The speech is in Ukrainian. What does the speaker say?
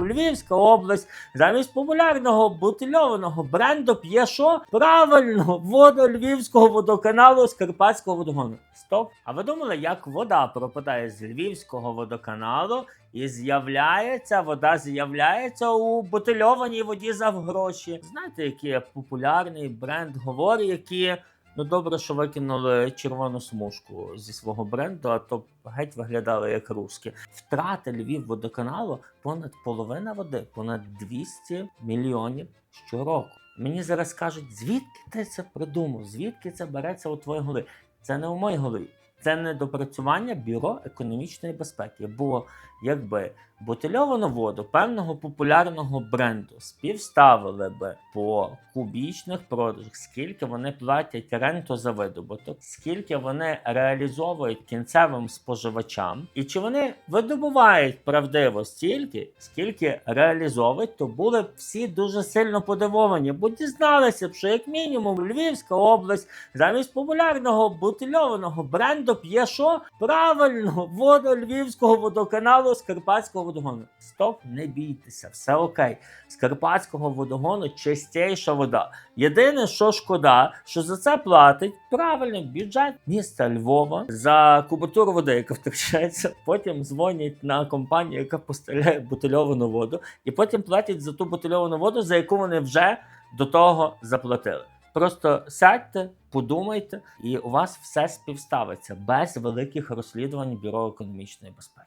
Львівська область замість популярного бутильованого бренду п'є що? Правильно, воду Львівського водоканалу з Карпатського водогону. Стоп. А ви думали, як вода пропадає з Львівського водоканалу і з'являється, вода з'являється у бутильованій воді за гроші? Знаєте, який популярний бренд говорить, які. Ну добре, що викинули червону смужку зі свого бренду, а то геть виглядали як русські. Втрати Львів водоканалу понад половина води, понад 200 мільйонів щороку. Мені зараз кажуть, звідки ти це придумав? Звідки це береться у твоїй голові? Це не у моїй голові. Це недопрацювання бюро економічної безпеки. Бо якби бутильовану воду певного популярного бренду співставили би по кубічних продажах, скільки вони платять ренту за видобуток, скільки вони реалізовують кінцевим споживачам, і чи вони видобувають правдиво стільки, скільки реалізовують, то були б всі дуже сильно подивовані, бо дізналися б, що як мінімум Львівська область замість популярного бутильованого бренду п'є що? Правильно, воду Львівського водоканалу з Карпатського водогону. Стоп, не бійтеся, все окей. З Карпатського водогону чистіша вода. Єдине, що шкода, що за це платить правильний бюджет міста Львова за кубатуру води, яка втрачається. Потім дзвонять на компанію, яка поставляє бутильовану воду, і потім платять за ту бутильовану воду, за яку вони вже до того заплатили. Просто сядьте, подумайте, і у вас все співставиться без великих розслідувань бюро економічної безпеки.